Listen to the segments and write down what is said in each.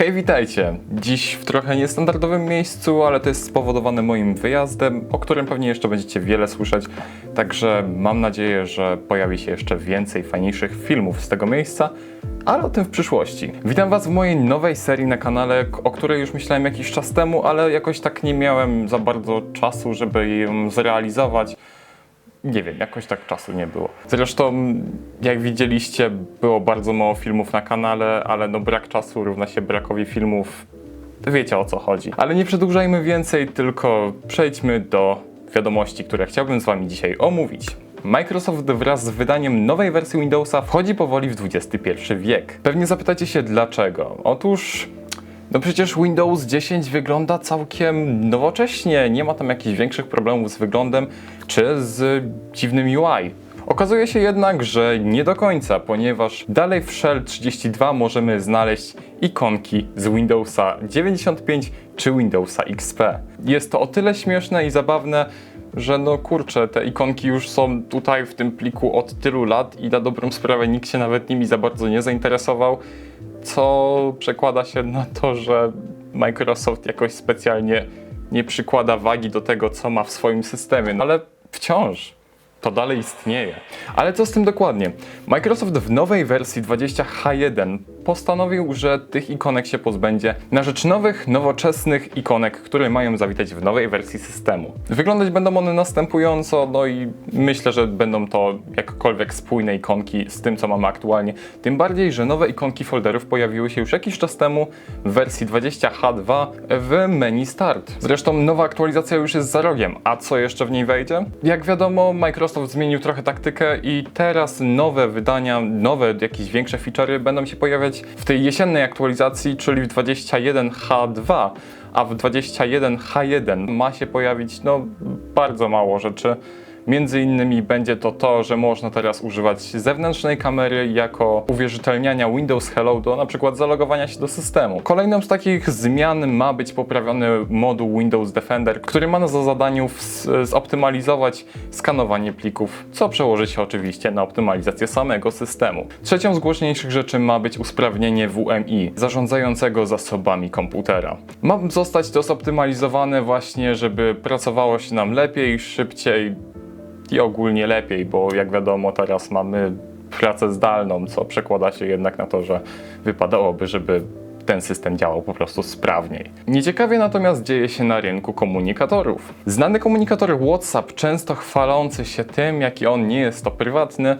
Hej, witajcie! Dziś w trochę niestandardowym miejscu, ale to jest spowodowane moim wyjazdem, o którym pewnie jeszcze będziecie wiele słyszeć. Także mam nadzieję, że pojawi się jeszcze więcej fajniejszych filmów z tego miejsca, ale o tym w przyszłości. Witam Was w mojej nowej serii na kanale, o której już myślałem jakiś czas temu, ale jakoś tak nie miałem za bardzo czasu, żeby ją zrealizować. Nie wiem, jakoś tak czasu nie było. Zresztą, jak widzieliście, było bardzo mało filmów na kanale, ale no brak czasu równa się brakowi filmów. Wiecie o co chodzi. Ale nie przedłużajmy więcej, tylko przejdźmy do wiadomości, które chciałbym z Wami dzisiaj omówić. Microsoft wraz z wydaniem nowej wersji Windowsa wchodzi powoli w XXI wiek. Pewnie zapytacie się dlaczego. Otóż no przecież Windows 10 wygląda całkiem nowocześnie, nie ma tam jakichś większych problemów z wyglądem czy z dziwnym UI. Okazuje się jednak, że nie do końca, ponieważ dalej w Shell 32 możemy znaleźć ikonki z Windowsa 95 czy Windowsa XP. Jest to o tyle śmieszne i zabawne, że no kurczę, te ikonki już są tutaj w tym pliku od tylu lat i na dobrą sprawę nikt się nawet nimi za bardzo nie zainteresował co przekłada się na to, że Microsoft jakoś specjalnie nie przykłada wagi do tego, co ma w swoim systemie, no ale wciąż to dalej istnieje. Ale co z tym dokładnie? Microsoft w nowej wersji 20H1 postanowił, że tych ikonek się pozbędzie na rzecz nowych, nowoczesnych ikonek, które mają zawitać w nowej wersji systemu. Wyglądać będą one następująco, no i myślę, że będą to jakkolwiek spójne ikonki z tym, co mamy aktualnie. Tym bardziej, że nowe ikonki folderów pojawiły się już jakiś czas temu w wersji 20H2 w menu Start. Zresztą nowa aktualizacja już jest za rogiem, a co jeszcze w niej wejdzie? Jak wiadomo, Microsoft zmienił trochę taktykę i teraz nowe wydania, nowe jakieś większe feature'y będą się pojawiać w tej jesiennej aktualizacji, czyli w 21H2, a w 21H1 ma się pojawić no bardzo mało rzeczy. Między innymi będzie to to, że można teraz używać zewnętrznej kamery jako uwierzytelniania Windows Hello do na przykład zalogowania się do systemu. Kolejną z takich zmian ma być poprawiony moduł Windows Defender, który ma za zadaniu zoptymalizować skanowanie plików, co przełoży się oczywiście na optymalizację samego systemu. Trzecią z głośniejszych rzeczy ma być usprawnienie WMI, zarządzającego zasobami komputera. Ma zostać to zoptymalizowane właśnie, żeby pracowało się nam lepiej, szybciej, i ogólnie lepiej, bo jak wiadomo teraz mamy pracę zdalną, co przekłada się jednak na to, że wypadałoby, żeby ten system działał po prostu sprawniej. Nieciekawie natomiast dzieje się na rynku komunikatorów. Znany komunikator WhatsApp, często chwalący się tym, jaki on nie jest to prywatny,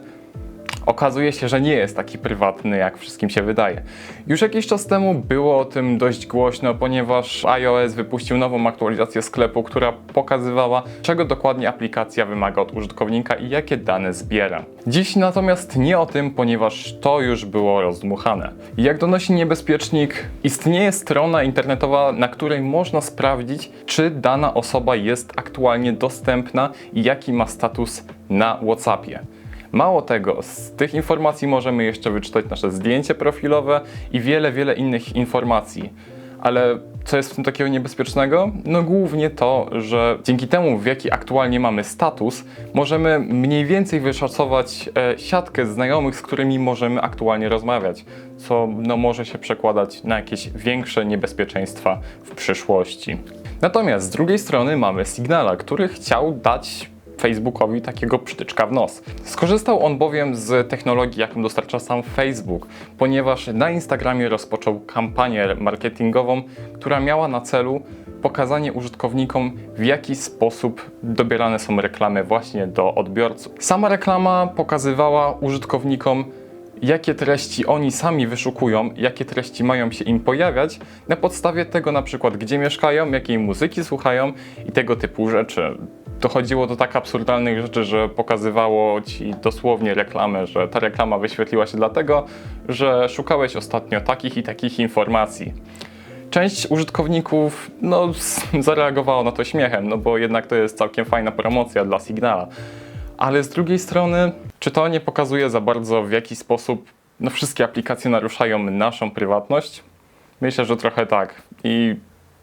okazuje się, że nie jest taki prywatny, jak wszystkim się wydaje. Już jakiś czas temu było o tym dość głośno, ponieważ iOS wypuścił nową aktualizację sklepu, która pokazywała, czego dokładnie aplikacja wymaga od użytkownika i jakie dane zbiera. Dziś natomiast nie o tym, ponieważ to już było rozdmuchane. Jak donosi niebezpiecznik, istnieje strona internetowa, na której można sprawdzić, czy dana osoba jest aktualnie dostępna i jaki ma status na WhatsAppie. Mało tego, z tych informacji możemy jeszcze wyczytać nasze zdjęcie profilowe i wiele, wiele innych informacji. Ale co jest w tym takiego niebezpiecznego? No głównie to, że dzięki temu, w jaki aktualnie mamy status, możemy mniej więcej wyszacować e, siatkę znajomych, z którymi możemy aktualnie rozmawiać, co no, może się przekładać na jakieś większe niebezpieczeństwa w przyszłości. Natomiast z drugiej strony mamy Signala, który chciał dać Facebookowi takiego przytyczka w nos. Skorzystał on bowiem z technologii, jaką dostarcza sam Facebook, ponieważ na Instagramie rozpoczął kampanię marketingową, która miała na celu pokazanie użytkownikom, w jaki sposób dobierane są reklamy właśnie do odbiorców. Sama reklama pokazywała użytkownikom, jakie treści oni sami wyszukują, jakie treści mają się im pojawiać, na podstawie tego na przykład, gdzie mieszkają, jakiej muzyki słuchają i tego typu rzeczy. Dochodziło do tak absurdalnych rzeczy, że pokazywało ci dosłownie reklamę, że ta reklama wyświetliła się dlatego, że szukałeś ostatnio takich i takich informacji. Część użytkowników no, zareagowało na to śmiechem, no bo jednak to jest całkiem fajna promocja dla Signala. Ale z drugiej strony, czy to nie pokazuje za bardzo, w jaki sposób no, wszystkie aplikacje naruszają naszą prywatność? Myślę, że trochę tak. I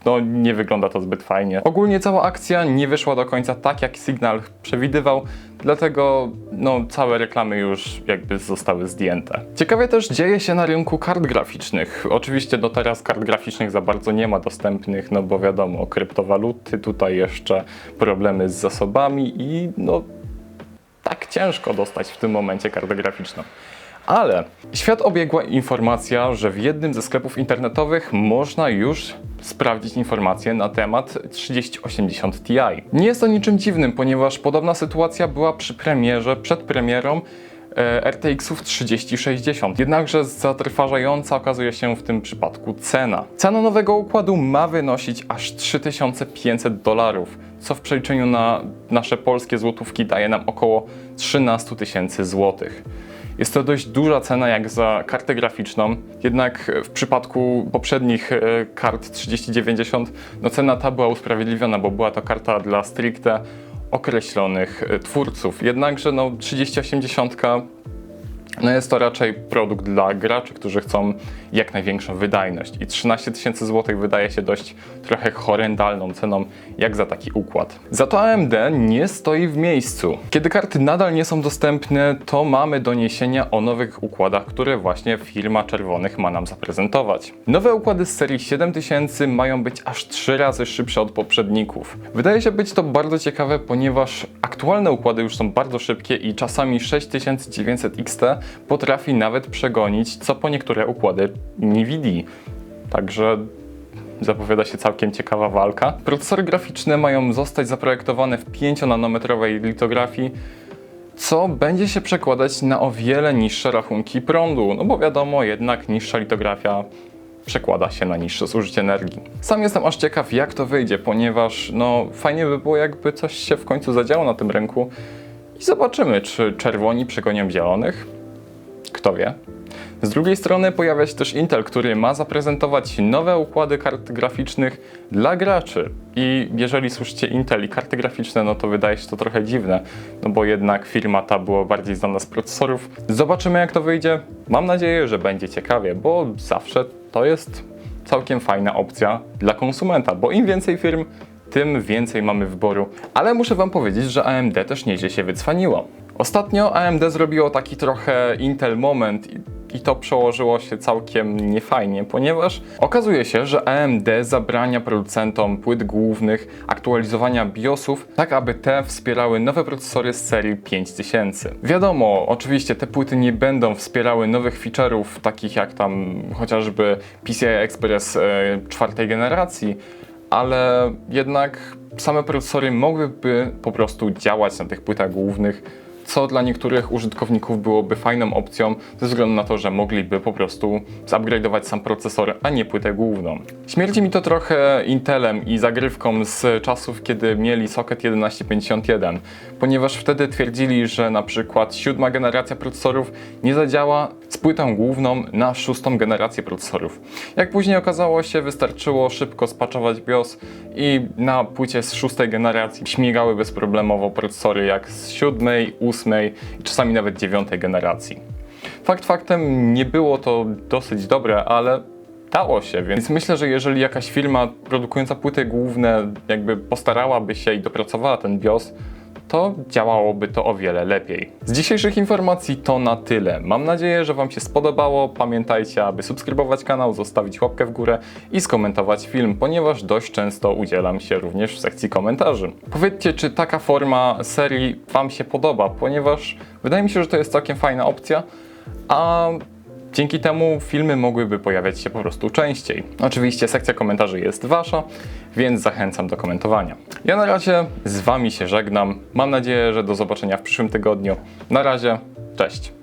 no nie wygląda to zbyt fajnie. Ogólnie cała akcja nie wyszła do końca tak, jak Signal przewidywał, dlatego no, całe reklamy już jakby zostały zdjęte. Ciekawie też dzieje się na rynku kart graficznych. Oczywiście do teraz kart graficznych za bardzo nie ma dostępnych, no bo wiadomo, kryptowaluty, tutaj jeszcze problemy z zasobami i no tak ciężko dostać w tym momencie kartę graficzną. Ale świat obiegła informacja, że w jednym ze sklepów internetowych można już sprawdzić informacje na temat 3080 Ti. Nie jest to niczym dziwnym, ponieważ podobna sytuacja była przy premierze, przed premierą e, RTX-ów 3060. Jednakże zatrważająca okazuje się w tym przypadku cena. Cena nowego układu ma wynosić aż 3500 dolarów, co w przeliczeniu na nasze polskie złotówki daje nam około 13 tysięcy złotych. Jest to dość duża cena jak za kartę graficzną, jednak w przypadku poprzednich e, kart 3090 no cena ta była usprawiedliwiona, bo była to karta dla stricte określonych e, twórców. Jednakże no 3080 no jest to raczej produkt dla graczy, którzy chcą jak największą wydajność. I 13 tysięcy złotych wydaje się dość trochę horrendalną ceną, jak za taki układ. Za to AMD nie stoi w miejscu. Kiedy karty nadal nie są dostępne, to mamy doniesienia o nowych układach, które właśnie firma Czerwonych ma nam zaprezentować. Nowe układy z serii 7000 mają być aż 3 razy szybsze od poprzedników. Wydaje się być to bardzo ciekawe, ponieważ aktualne układy już są bardzo szybkie i czasami 6900 XT potrafi nawet przegonić co po niektóre układy NVIDIA. Także zapowiada się całkiem ciekawa walka. Procesory graficzne mają zostać zaprojektowane w 5-nanometrowej litografii, co będzie się przekładać na o wiele niższe rachunki prądu, no bo wiadomo, jednak niższa litografia przekłada się na niższe zużycie energii. Sam jestem aż ciekaw, jak to wyjdzie, ponieważ no fajnie by było, jakby coś się w końcu zadziało na tym rynku i zobaczymy, czy czerwoni przegonią zielonych. Kto wie? Z drugiej strony pojawia się też Intel, który ma zaprezentować nowe układy kart graficznych dla graczy. I jeżeli słyszycie Intel i karty graficzne, no to wydaje się to trochę dziwne, no bo jednak firma ta była bardziej znana z procesorów. Zobaczymy jak to wyjdzie. Mam nadzieję, że będzie ciekawie, bo zawsze to jest całkiem fajna opcja dla konsumenta, bo im więcej firm, tym więcej mamy wyboru. Ale muszę Wam powiedzieć, że AMD też nieźle się wycwaniło. Ostatnio AMD zrobiło taki trochę Intel moment i- to przełożyło się całkiem niefajnie, ponieważ okazuje się, że AMD zabrania producentom płyt głównych aktualizowania BIOSów, tak aby te wspierały nowe procesory z serii 5000. Wiadomo, oczywiście te płyty nie będą wspierały nowych feature'ów, takich jak tam chociażby PCI Express e, czwartej generacji, ale jednak same procesory mogłyby po prostu działać na tych płytach głównych, co dla niektórych użytkowników byłoby fajną opcją, ze względu na to, że mogliby po prostu zupgrade'ować sam procesor, a nie płytę główną. Śmierdzi mi to trochę Intelem i zagrywką z czasów, kiedy mieli socket 1151, ponieważ wtedy twierdzili, że na przykład siódma generacja procesorów nie zadziała z płytą główną na szóstą generację procesorów. Jak później okazało się, wystarczyło szybko spaczować BIOS i na płycie z szóstej generacji śmigały bezproblemowo procesory jak z siódmej, ósmej i czasami nawet dziewiątej generacji. Fakt faktem nie było to dosyć dobre, ale dało się, więc myślę, że jeżeli jakaś firma produkująca płyty główne jakby postarałaby się i dopracowała ten BIOS, to działałoby to o wiele lepiej. Z dzisiejszych informacji to na tyle. Mam nadzieję, że Wam się spodobało. Pamiętajcie, aby subskrybować kanał, zostawić łapkę w górę i skomentować film, ponieważ dość często udzielam się również w sekcji komentarzy. Powiedzcie, czy taka forma serii Wam się podoba, ponieważ wydaje mi się, że to jest całkiem fajna opcja, a Dzięki temu filmy mogłyby pojawiać się po prostu częściej. Oczywiście sekcja komentarzy jest wasza, więc zachęcam do komentowania. Ja na razie z wami się żegnam. Mam nadzieję, że do zobaczenia w przyszłym tygodniu. Na razie, cześć.